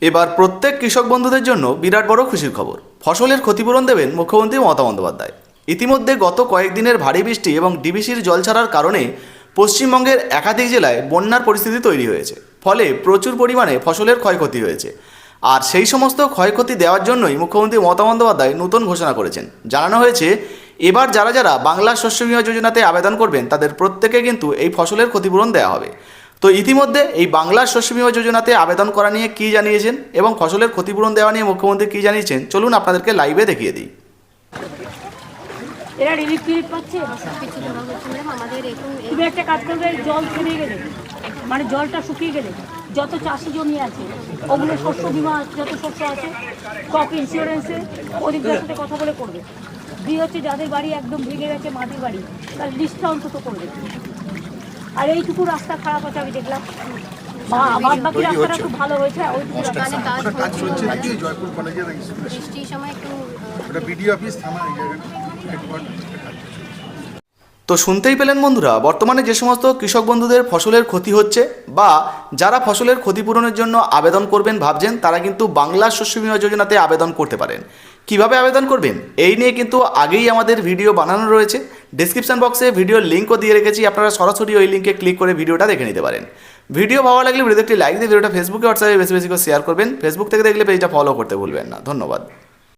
এবার প্রত্যেক কৃষক বন্ধুদের জন্য বিরাট বড় খুশির খবর। ফসলের ক্ষতিপূরণ দেবেন মুখ্যমন্ত্রী মমতা বন্দ্যোপাধ্যায়। ইতিমধ্যে গত কয়েকদিনের ভারী বৃষ্টি এবং ডিবিসির জল ছাড়ার কারণে পশ্চিমবঙ্গের একাধিক জেলায় বন্যার পরিস্থিতি তৈরি হয়েছে। ফলে প্রচুর পরিমাণে ফসলের ক্ষয়ক্ষতি হয়েছে। আর সেই সমস্ত ক্ষয়ক্ষতি দেওয়ার জন্যই মুখ্যমন্ত্রী মমতা বন্দ্যোপাধ্যায় নতুন ঘোষণা করেছেন। জানানো হয়েছে, এবার যারা যারা বাংলা শস্য বীমা যোজনাতে আবেদন করবেন, তাদের প্রত্যেকে কিন্তু এই ফসলের ক্ষতিপূরণ দেওয়া হবে। তো ইতিমধ্যে এই বাংলা শস্য বীমা যোজনাতে আবেদন করা নিয়ে কী জানিয়েছেন এবং ফসলের ক্ষতিপূরণ দেওয়া নিয়ে মুখ্যমন্ত্রী কী জানিয়েছেন? চলুন আপনাদেরকে লাইভে দেখিয়ে দিই। এরা রিলিফ পাচ্ছে আমাদের তুমি একটা কাজ করবে জল গেলে মানে জলটা শুকিয়ে গেলে যত চাষি জমি আছে ওগুলো শস্য বিমা যত শস্য আছে ক্রপ ইন্স্যুরেন্সে ওদিকটার সাথে কথা বলে করবে। দিয়ে হচ্ছে যাদের বাড়ি একদম ভেঙে গেছে মাটির বাড়ি তার লিস্টটা অন্তত করবে আর এইটুকু রাস্তা খারাপ আছে আমি দেখলাম। বাদ বাকি রাস্তাটা খুব ভালো হয়েছে ওইটুকু কাজ কাজ চলছে নাকি? জয়পুর কলেজের বৃষ্টির সময় একটু ওটা বিডি অফিস থানা এই জায়গাটা হেডকোয়ার্টার কাজ চলছে। তো শুনতেই পেলেন বন্ধুরা বর্তমানে যে সমস্ত কৃষক বন্ধুদের ফসলের ক্ষতি হচ্ছে বা যারা ফসলের ক্ষতিপূরণের জন্য আবেদন করবেন ভাবছেন তারা কিন্তু বাংলা শস্য বীমা যোজনাতে আবেদন করতে পারেন। কীভাবে আবেদন করবেন? এই নিয়ে কিন্তু আগেই আমাদের ভিডিও বানানো রয়েছে। ডিসক্রিপশন বক্সে ভিডিওর লিঙ্কও দিয়ে রেখেছি, আপনারা সরাসরি ওই লিঙ্কে ক্লিক করে ভিডিওটা দেখে নিতে পারেন। ভিডিও ভালো লাগলে ভিডিও একটি লাইক দিয়ে ভিডিওটা ফেসবুকে হোয়াটসঅ্যাপে বেশি বেশি করে শেয়ার করবেন। ফেসবুক থেকে দেখলে পেজটা ফলো করতে ভুলবেন না। ধন্যবাদ।